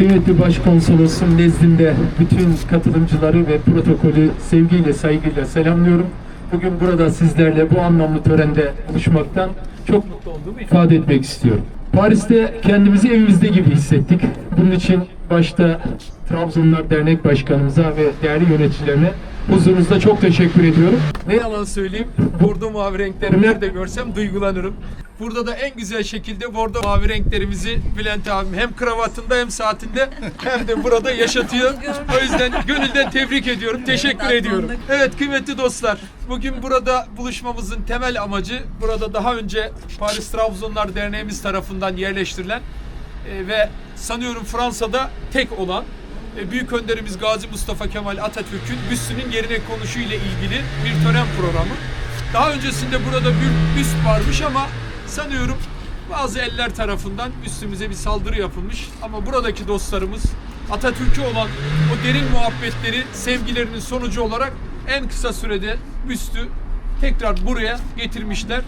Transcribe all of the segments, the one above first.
Kıymetli Başkonsolosum nezdinde bütün katılımcıları ve protokolü sevgiyle, saygıyla selamlıyorum. Bugün burada sizlerle bu anlamlı törende buluşmaktan çok mutlu olduğumu ifade etmek istiyorum. Paris'te kendimizi evimizde gibi hissettik. Bunun için başta Trabzonlar Dernek Başkanımıza ve değerli yöneticilerine huzurunuzda çok teşekkür ediyorum. Ne yalan söyleyeyim, bordo mavi renkleri nerede görsem duygulanırım. Burada da en güzel şekilde bordo mavi renklerimizi Bülent abim hem kravatında hem saatinde hem de burada yaşatıyor. O yüzden gönülden tebrik ediyorum, teşekkür ediyorum. Evet kıymetli dostlar, bugün burada buluşmamızın temel amacı burada daha önce Paris Trabzonlar Derneğimiz tarafından yerleştirilen e, ve sanıyorum Fransa'da tek olan e, Büyük Önderimiz Gazi Mustafa Kemal Atatürk'ün büstünün yerine konuşu ile ilgili bir tören programı. Daha öncesinde burada bir büst varmış ama sanıyorum bazı eller tarafından üstümüze bir saldırı yapılmış. Ama buradaki dostlarımız Atatürk'e olan o derin muhabbetleri, sevgilerinin sonucu olarak en kısa sürede büstü tekrar buraya getirmişler.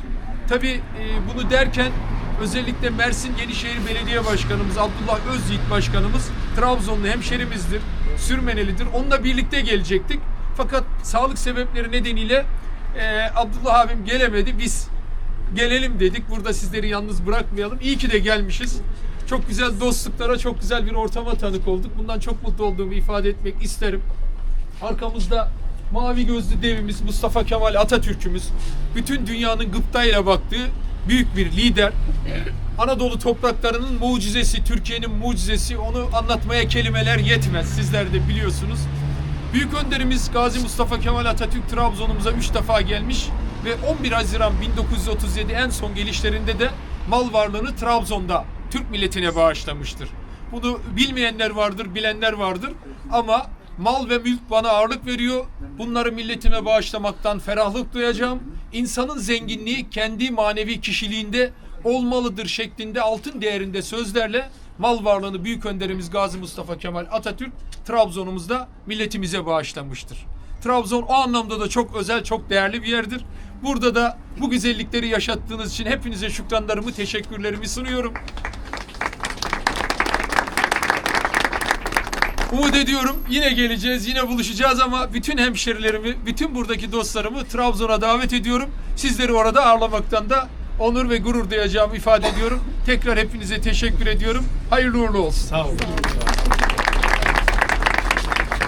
Tabii e, bunu derken özellikle Mersin Yenişehir Belediye Başkanımız Abdullah Özyiğit Başkanımız Trabzonlu hemşerimizdir, Sürmenelidir. Onunla birlikte gelecektik. Fakat sağlık sebepleri nedeniyle e, Abdullah abim gelemedi. Biz gelelim dedik. Burada sizleri yalnız bırakmayalım. İyi ki de gelmişiz. Çok güzel dostluklara, çok güzel bir ortama tanık olduk. Bundan çok mutlu olduğumu ifade etmek isterim. Arkamızda mavi gözlü devimiz Mustafa Kemal Atatürk'ümüz. Bütün dünyanın gıptayla baktığı büyük bir lider. Anadolu topraklarının mucizesi, Türkiye'nin mucizesi. Onu anlatmaya kelimeler yetmez. Sizler de biliyorsunuz. Büyük önderimiz Gazi Mustafa Kemal Atatürk Trabzon'umuza 3 defa gelmiş ve 11 Haziran 1937 en son gelişlerinde de mal varlığını Trabzon'da Türk milletine bağışlamıştır. Bunu bilmeyenler vardır, bilenler vardır ama mal ve mülk bana ağırlık veriyor. Bunları milletime bağışlamaktan ferahlık duyacağım. İnsanın zenginliği kendi manevi kişiliğinde olmalıdır şeklinde altın değerinde sözlerle mal varlığını büyük önderimiz Gazi Mustafa Kemal Atatürk Trabzon'umuzda milletimize bağışlamıştır. Trabzon o anlamda da çok özel, çok değerli bir yerdir. Burada da bu güzellikleri yaşattığınız için hepinize şükranlarımı, teşekkürlerimi sunuyorum. Umut ediyorum yine geleceğiz, yine buluşacağız ama bütün hemşerilerimi, bütün buradaki dostlarımı Trabzon'a davet ediyorum. Sizleri orada ağırlamaktan da onur ve gurur duyacağımı ifade ediyorum. Tekrar hepinize teşekkür ediyorum. Hayırlı uğurlu olsun. Sağ olun.